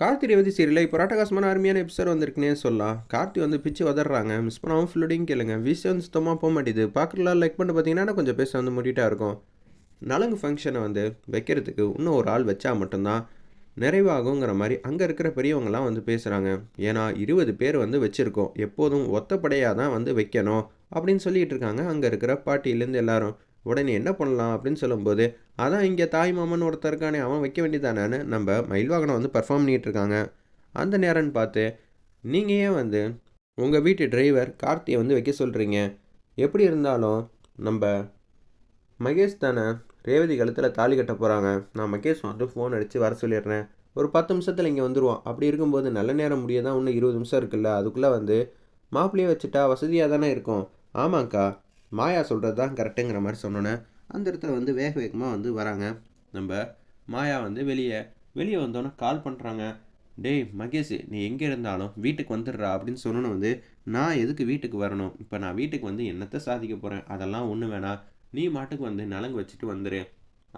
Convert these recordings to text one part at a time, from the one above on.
கார்த்தி ரேவதி சீரியலில் இப்போ ராட்டகாசமான அருமையான எபிசோட் வந்திருக்குன்னே சொல்லலாம். கார்த்தி வந்து பிச்சு வதறாங்க மிஸ் பண்ணாமல் ஃபுல்லோடையும் கேளுங்க. விஷயம் வந்து சுத்தமாக போக மாட்டேது. பார்க்குறலாம் லைக் பண்ணி பார்த்தீங்கன்னா கொஞ்சம் பேச வந்து முடிட்டா இருக்கும். நலங்கு ஃபங்க்ஷனை வந்து வைக்கிறதுக்கு இன்னும் ஒரு ஆள் வச்சா மட்டும்தான் நிறைவாகுங்கிற மாதிரி அங்கே இருக்கிற பெரியவங்களாம் வந்து பேசுகிறாங்க ஏன்னா இருபது பேர் வந்து வச்சுருக்கோம். எப்போதும் ஒத்தப்படையாக தான் வந்து வைக்கணும் அப்படின்னு சொல்லிட்டு இருக்காங்க. அங்கே இருக்கிற பாட்டியிலேருந்து எல்லாரும். உடனே என்ன பண்ணலாம் அப்படின்னு சொல்லும்போது அதான் இங்கே தாய் மாமன் ஒருத்தர் இருக்கானே அவன் வைக்க வேண்டியதானேன்னு நம்ம மயில்வாகனம் வந்து பர்ஃபார்ம் பண்ணிகிட்டு இருக்காங்க. அந்த நேரம்னு பார்த்து நீங்கள் ஏன் வந்து உங்கள் வீட்டு டிரைவர் கார்த்தியை வந்து வைக்க சொல்கிறீங்க எப்படி இருந்தாலும் நம்ம மகேஷ் தானே ரேவதி கழுத்தில் தாலி கட்ட போகிறாங்க நான் மகேஷ் வந்து ஃபோன் அடித்து வர சொல்லிடுறேன். ஒரு பத்து நிமிஷத்தில் இங்கே வந்துடுவான் அப்படி இருக்கும்போது நல்ல நேரம் முடிய தான் இன்னும் இருபது நிமிஷம் இருக்குல்ல அதுக்குள்ளே வந்து மாப்பிள்ளையை வச்சுட்டா வசதியாக தானே இருக்கும். ஆமாங்க்கா மாயா சொல்கிறது தான் கரெக்டுங்கிற மாதிரி சொன்னோன்னே அந்த இடத்துல வந்து வேக வேகமாக வந்து வராங்க. நம்ம மாயா வந்து வெளியே வெளியே வந்தோன்னே கால் பண்ணுறாங்க டேய் மகேஷ் நீ எங்கே இருந்தாலும் வீட்டுக்கு வந்துடுறா அப்படின்னு சொன்னோன்னு வந்து நான் எதுக்கு வீட்டுக்கு வரணும்? இப்போ நான் வீட்டுக்கு வந்து என்னத்தை சாதிக்க போகிறேன் அதெல்லாம் ஒன்று வேணாம் நீ மாட்டுக்கு வந்து நலங்கு வச்சுட்டு வந்துடு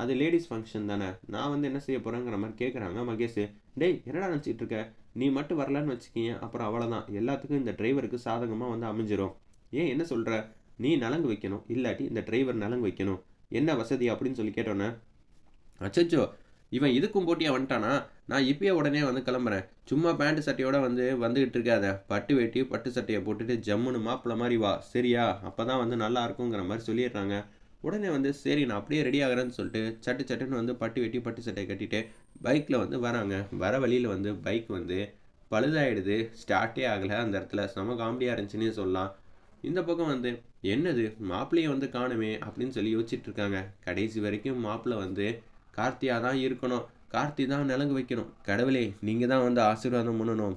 அது லேடிஸ் ஃபங்க்ஷன் தானே. நான் வந்து என்ன செய்ய போகிறேங்கிற மாதிரி கேட்குறாங்க மகேஷ். டேய் என்னடா நினச்சிட்டு இருக்க? நீ மட்டும் வரலன்னு வச்சுக்கிங்க. அப்புறம் அவ்வளோதான் எல்லாத்துக்கும் இந்த டிரைவருக்கு சாதகமாக வந்து அமைஞ்சிரும். ஏன் என்ன சொல்கிற நீ நலங்கு வைக்கணும். இல்லாட்டி இந்த டிரைவர் நலங்கு வைக்கணும். என்ன வசதி அப்படின்னு சொல்லி கேட்டோன்னே அச்சச்சோ இவன் இதுக்கும் போட்டியாக வந்துட்டானா? நான் இப்பயே உடனே வந்து கிளம்புறேன். சும்மா பேண்ட் சட்டையோட வந்து வந்துகிட்டு இருக்காத. பட்டு வேட்டி பட்டு சட்டையை போட்டுட்டு ஜம்முன்னு மாப்பிள்ள மாதிரி வா. சரியா? அப்போ தான் வந்து நல்லா இருக்குங்கிற மாதிரி சொல்லிடுறாங்க. உடனே வந்து சரி நான் அப்படியே ரெடி ஆகிறேன்னு சொல்லிட்டு சட்டு சட்டுன்னு வந்து பட்டு வெட்டி பட்டு சட்டையை கட்டிட்டு பைக்கில் வந்து வராங்க. வர வழியில் வந்து பைக் வந்து பழுதாயிடுது. ஸ்டார்ட்டே ஆகலை. அந்த இடத்துல செம காமெடியாக இருந்துச்சுன்னே சொல்லலாம். இந்த பக்கம் வந்து என்னது மாப்பிள்ளையை வந்து காணுமே அப்படின்னு சொல்லி யோசிச்சுட்டு இருக்காங்க. கடைசி வரைக்கும் மாப்பிள்ளை வந்து கார்த்தியாக தான் இருக்கணும். கார்த்தி தான் நிலங்கு வைக்கணும். கடவுளே நீங்கள் தான் வந்து ஆசீர்வாதம் பண்ணணும்.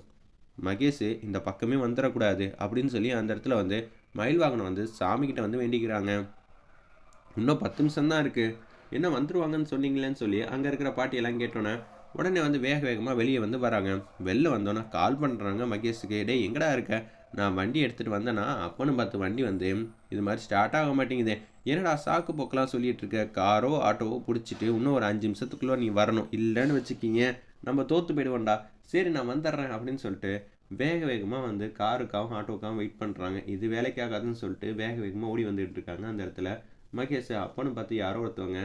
மகேஷ் இந்த பக்கமே வந்துடக்கூடாது அப்படின்னு சொல்லி அந்த இடத்துல வந்து மயில் வாகனம் வந்து சாமிக்கிட்ட வந்து வேண்டிக்கிறாங்க. இன்னும் பத்து நிமிஷம் தான் இருக்குது என்ன வந்துருவாங்கன்னு சொன்னீங்களேன்னு சொல்லி அங்கே இருக்கிற பாட்டியெல்லாம் கேட்டோன்னே உடனே வந்து வேக வேகமாக வெளியே வந்து வராங்க. வெளில வந்தோன்னே கால் பண்ணுறாங்க மகேஷுக்கு. டேய் எங்கடா இருக்க? நான் வண்டி எடுத்துகிட்டு வந்தேன்னா அப்போன்னு பார்த்து வண்டி வந்து இது மாதிரி ஸ்டார்ட் ஆக மாட்டேங்குது. என்னடா சாக்கு போக்கெலாம் சொல்லிகிட்டு இருக்க? காரோ ஆட்டோவோ பிடிச்சிட்டு இன்னும் ஒரு அஞ்சு நிமிஷத்துக்குள்ளே நீ வரணும். இல்லைன்னு வச்சுக்கிங்க. நம்ம தோற்று போயிடுவோம்டா. சரி நான் வந்துடுறேன் அப்படின்னு சொல்லிட்டு வேக வேகமாக வந்து காருக்காகவும் ஆட்டோக்காகவும் வெயிட் பண்ணுறாங்க இது வேலைக்காகாதுன்னு சொல்லிட்டு வேக வேகமாக ஓடி வந்துகிட்டு இருக்காங்க அந்த இடத்துல. மகேஷ் அப்போன்னு பார்த்து யாரோ ஒருத்தவங்க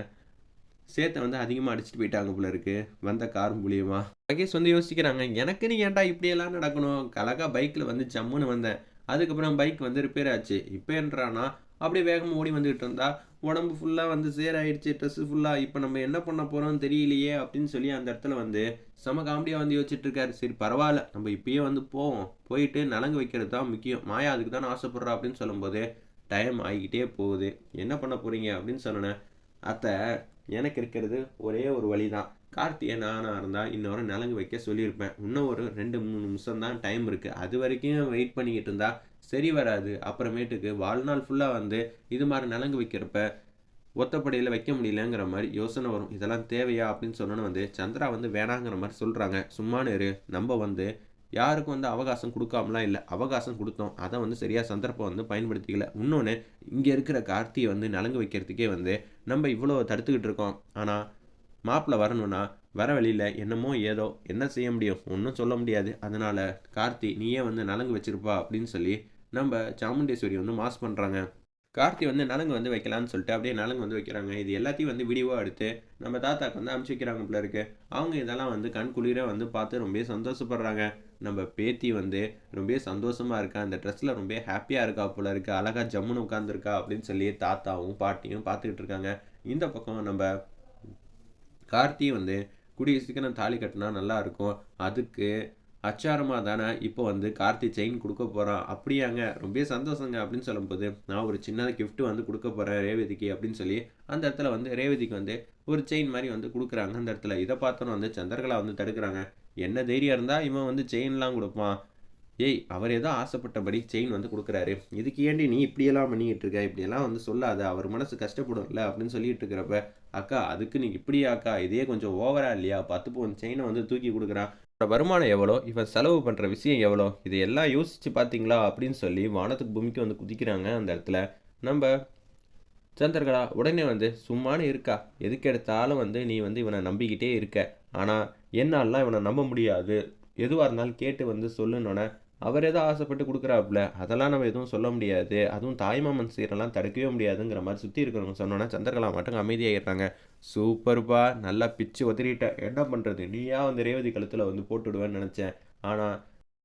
சேத்தை வந்து அதிகமாக அடிச்சுட்டு போயிட்டாங்க போல இருக்கு. வந்த கார் மூலியமா. மகேஷ் வந்து யோசிக்கிறாங்க எனக்கு நீ ஏன்டா இப்படியெல்லாம் நடக்கணும்? கலகா பைக்கில் வந்து ஜம்முன்னு வந்தேன். அதுக்கப்புறம் பைக் வந்து ரிப்பேர் ஆச்சு. இப்போ என்றானா? அப்படியே வேகமாக ஓடி வந்துகிட்டு இருந்தா. உடம்பு ஃபுல்லாக வந்து சேர் ஆயிடுச்சு ட்ரெஸ்ஸு ஃபுல்லாக இப்போ நம்ம என்ன பண்ண போகிறோம்னு தெரியலையே அப்படின்னு சொல்லி அந்த இடத்துல வந்து செம காமெடியாக வந்து யோசிச்சுட்டு இருக்காரு. சரி பரவாயில்ல. நம்ம இப்பயே வந்து போவோம். போயிட்டு நலங்கு வைக்கிறது தான் முக்கியம். மாயா அதுக்கு தான் ஆசைப்படுறா அப்படின்னு சொல்லும்போது டைம் ஆகிக்கிட்டே போகுது. என்ன பண்ண போகிறீங்க அப்படின்னு சொன்னேன். அத்தை எனக்கு இருக்கிறது ஒரே ஒரு வழி தான் கார்த்திகை நானாக இருந்தால் இன்னொரு நலங்கு வைக்க சொல்லியிருப்பேன். இன்னும் ஒரு ரெண்டு மூணு நிமிஷம் தான் டைம் இருக்குது அது வரைக்கும் வெயிட் பண்ணிக்கிட்டு இருந்தால் சரி வராது. அப்புறமேட்டுக்கு வாழ்நாள் ஃபுல்லாக வந்து இது மாதிரி நலங்கு வைக்கிறப்ப ஒத்தப்படையில் வைக்க முடியலங்கிற மாதிரி யோசனை வரும். இதெல்லாம் தேவையா அப்படின்னு சொன்னோன்னு வந்து சந்திரா வந்து வேணாங்கிற மாதிரி சொல்கிறாங்க சும்மானு இரு நம்ம வந்து யாருக்கும் வந்து அவகாசம் கொடுக்காமலாம் இல்லை. அவகாசம் கொடுத்தோம். அதை வந்து சரியாக சந்தர்ப்பம் வந்து பயன்படுத்திக்கல. இன்னொன்று இங்கே இருக்கிற கார்த்தியை வந்து நலங்கு வைக்கிறதுக்கே வந்து நம்ம இவ்வளோ தடுத்துக்கிட்டு இருக்கோம். ஆனால் மாப்பிள்ளை வரணும்னா வர வழியில் என்னமோ ஏதோ என்ன செய்ய முடியும்? ஒன்றும் சொல்ல முடியாது. அதனால் கார்த்தி நீயே வந்து நலங்கு வச்சிருப்பா அப்படின்னு சொல்லி நம்ம சாமுண்டேஸ்வரி வந்து மாஸ் பண்ணுறாங்க கார்த்தி வந்து நலங்கு வந்து வைக்கலான்னு சொல்லிட்டு அப்படியே நலங்கு வந்து வைக்கிறாங்க. இது எல்லாத்தையும் வந்து வீடியோவாக எடுத்து நம்ம தாத்தாக்கு வந்து அனுப்பிச்சி வைக்கிறாங்க போல இருக்கு. அவங்க இதெல்லாம் வந்து கண் குளிர வந்து பார்த்து ரொம்ப சந்தோஷப்படுறாங்க. நம்ம பேத்தி வந்து ரொம்ப சந்தோஷமாக இருக்கா? அந்த ட்ரெஸ்ஸில் ரொம்ப ஹாப்பியாக இருக்கா போல இருக்கா. அழகாக ஜம்முன்னு உட்காந்துருக்கா அப்படின்னு சொல்லி தாத்தாவும் பாட்டியும் பார்த்துக்கிட்டு இருக்காங்க. இந்த பக்கம் நம்ம கார்த்தி வந்து கூடிய சீக்கிரம் தாலி கட்டினா நல்லாயிருக்கும் அதுக்கு அச்சாரமாக தானே இப்போ வந்து கார்த்தி செயின் கொடுக்க போகிறான் அப்படியாங்க. ரொம்ப சந்தோஷங்க அப்படின்னு சொல்லும்போது நான் ஒரு சின்ன கிஃப்ட்டு வந்து கொடுக்க போகிறேன் ரேவதிக்கு அப்படின்னு சொல்லி அந்த இடத்துல வந்து ரேவதிக்கு வந்து ஒரு செயின் மாதிரி வந்து கொடுக்குறாங்க. அந்த இடத்துல இதை பார்த்தோன்னு வந்து சந்திரகலா வந்து தடுக்கிறாங்க. என்ன தைரியம் இருந்தால் இவன் வந்து செயின்லாம் கொடுப்பான். ஏய் அவர் ஏதோ ஆசைப்பட்டபடி செயின் வந்து கொடுக்குறாரு. இதுக்கு ஏண்டி நீ இப்படியெல்லாம் பண்ணிக்கிட்டு இருக்க? இப்படியெல்லாம் வந்து சொல்லாத. அவர் மனசு கஷ்டப்படும்ல அப்படின்னு சொல்லிட்டு இருக்கிறப்ப அக்கா அதுக்கு நீ இப்படியா அக்கா? இதே கொஞ்சம் ஓவரா இல்லையா? பத்து பவுன் செயினை வந்து தூக்கி கொடுக்குறான். வருமானம் எவ்வளோ? இவன் செலவு பண்ணுற விஷயம் எவ்வளோ? இதையெல்லாம் யோசிச்சு பார்த்தீங்களா அப்படின்னு சொல்லி வானத்துக்கு பூமிக்கு வந்து குதிக்கிறாங்க அந்த இடத்துல. நம்ம சந்திரகலா உடனே வந்து சும்மானு இருக்கா? எதுக்கு எடுத்தாலும் வந்து நீ வந்து இவனை நம்பிக்கிட்டே இருக்க. ஆனால் என்னாலலாம் இவனை நம்ப முடியாது. எதுவாக இருந்தாலும் கேட்டு வந்து சொல்லணுன்னே அவர் எதோ ஆசைப்பட்டு கொடுக்குறாப்புல. அதெல்லாம் நம்ம எதுவும் சொல்ல முடியாது. அதுவும் தாய்மாமன் சீரெல்லாம் தடுக்கவே முடியாதுங்கிற மாதிரி சுற்றி இருக்கிறவங்க சொன்னோன்னா சந்திரகலா மட்டும் அமைதியாகிடுறாங்க சூப்பர்ப்பா நல்லா பிச்சு உதறிட்ட என்ன பண்ணுறது நீயா வந்து ரேவதி கழுத்தில் வந்து போட்டுடுவேன்னு நினச்சேன். ஆனால்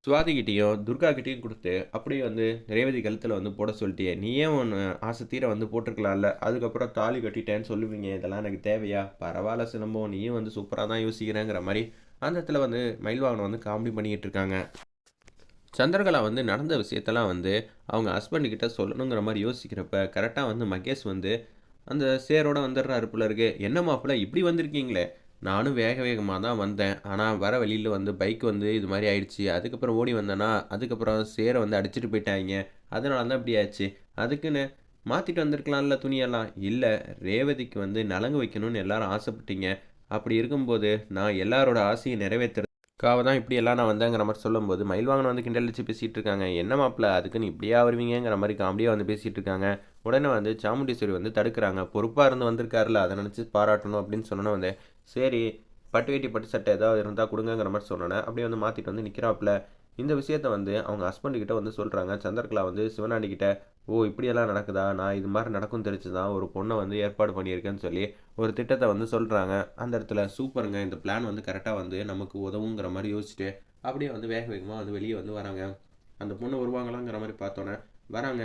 சுவாதிகிட்டேயும் துர்காகிட்டேயும் கொடுத்து அப்படியே வந்து ரேவதி கழுத்தில் வந்து போட சொல்லிட்டியே நீ ஏன் ஒன்று ஆசை தீர வந்து போட்டிருக்கலாம்ல அதுக்கப்புறம் தாலி கட்டிட்டேன்னு சொல்லுவீங்க இதெல்லாம் எனக்கு தேவையா? பரவாயில்ல சிலம்பம் நீயும் வந்து சூப்பராக தான் யோசிக்கிறேங்கிற மாதிரி அந்த இடத்துல வந்து மயில்வாகனம் வந்து காமெடி பண்ணிக்கிட்டு இருக்காங்க. சந்திரகலா வந்து நடந்த விஷயத்தெல்லாம் வந்து அவங்க ஹஸ்பண்ட் கிட்ட சொல்லணுங்கிற மாதிரி யோசிக்கிறப்ப கரெக்டாக வந்து மகேஷ் வந்து அந்த சேரோட வந்துடுறாரு போல இருக்கு. என்ன மாப்பிள்ள இப்படி வந்திருக்கீங்களே? நானும் வேக வேகமாக தான் வந்தேன். ஆனால் வர வழியில் வந்து பைக் வந்து இது மாதிரி ஆயிடுச்சு. அதுக்கப்புறம் ஓடி வந்தேன்னா அதுக்கப்புறம் சேரை வந்து அடிச்சிட்டு போயிட்டாங்க. அதனால தான் இப்படி ஆச்சு. அதுக்குன்னு மாற்றிட்டு வந்திருக்கலாம்ல துணியெல்லாம்? இல்லை ரேவதிக்கு வந்து நலங்கு வைக்கணும்னு எல்லாரும் ஆசைப்பட்டீங்க. அப்படி இருக்கும்போது நான் எல்லாரோட ஆசையை நிறைவேற்றுறதுக்காக தான் இப்படி எல்லாம் நான் வந்தேங்கிற மாதிரி சொல்லும்போது மயில்வாங்கன் வந்து கிண்டல் வச்சு பேசிகிட்டு இருக்காங்க என்ன மாப்பிள்ள அதுக்குன்னு இப்படியா வருவீங்கங்கிற மாதிரி காமெடியாக வந்து பேசிகிட்டு இருக்காங்க உடனே வந்து சாமுண்டீஸ்வரி வந்து தடுக்கிறாங்க. பொறுப்பாக இருந்து வந்திருக்காருல அதை நினச்சி பாராட்டணும் அப்படின்னு சொன்னோன்னே வந்து சரி பட்டு வேட்டி பட்டு சட்டை ஏதாவது இருந்தால் கொடுங்கங்கிற மாதிரி சொன்னோன்னே அப்படியே வந்து மாற்றிட்டு வந்து நிற்கிறாப்புல இந்த விஷயத்த வந்து அவங்க ஹஸ்பண்ட் கிட்ட வந்து சொல்கிறாங்க சந்திரகலா வந்து சிவனாண்டி கிட்ட ஓ இப்படியெல்லாம் நடக்குதா? நான் இது மாதிரி நடக்கும் தெரிஞ்சு தான் ஒரு பொண்ணை வந்து ஏற்பாடு பண்ணியிருக்கேன்னு சொல்லி ஒரு திட்டத்தை வந்து சொல்கிறாங்க அந்த இடத்துல சூப்பருங்க இந்த பிளான் வந்து கரெக்டாக வந்து நமக்கு உதவுங்கிற மாதிரி யோசிச்சுட்டு அப்படியே வந்து வேக வேகமாக வந்து வெளியே வந்து வராங்க. அந்த பொண்ணு வருவாங்களாங்கிற மாதிரி பார்த்தோன்னே வராங்க.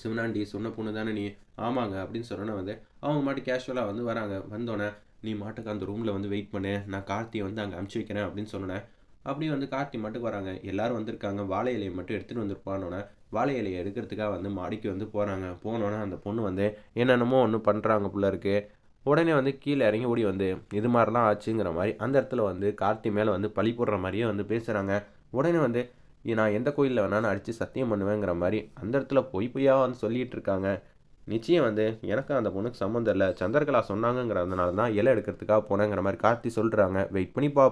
சிவனாண்டி சொன்ன பொண்ணு தானே நீ? ஆமாங்க அப்படின்னு சொன்னோன்னே வந்து அவங்க மாட்டு கேஷுவலாக வந்து வராங்க. வந்தோடனே நீ மாட்டுக்கு அந்த ரூமில் வந்து வெயிட் பண்ணு. நான் கார்த்தியை வந்து அங்கே அனுப்பிச்சி வைக்கிறேன் அப்படின்னு சொன்னேன் அப்படியே வந்து கார்த்தி மட்டும் வராங்க. எல்லாரும் வந்திருக்காங்க. வாழை இலையை மட்டும் எடுத்துகிட்டு வந்திருப்பானோன்னே வாழை இலையை எடுக்கிறதுக்காக வந்து மாடிக்கு வந்து போகிறாங்க போனோன்னே அந்த பொண்ணு வந்து என்னென்னமோ ஒன்று பண்ணுறாங்க புள்ள இருக்குது உடனே வந்து கீழே இறங்கி ஓடி வந்து இது மாதிரிலாம் ஆச்சுங்கிற மாதிரி. அந்த இடத்துல வந்து கார்த்தி மேலே வந்து பழி போடுற மாதிரியே வந்து பேசுகிறாங்க உடனே வந்து நான் எந்த கோயிலில் வேணாலும் அடித்து சத்தியம் பண்ணுவேங்கிற மாதிரி அந்த இடத்துல பொய் பொய்யாக வந்து சொல்லிகிட்டு இருக்காங்க. நிச்சயம் வந்து எனக்கு அந்த பொண்ணுக்கு சம்மந்தம் இல்லை. சந்திரகலா சொன்னாங்கிறதுனால தான் இலை எடுக்கிறதுக்காக போனேங்கிற மாதிரி கார்த்தி சொல்கிறாங்க வெயிட் பண்ணி பா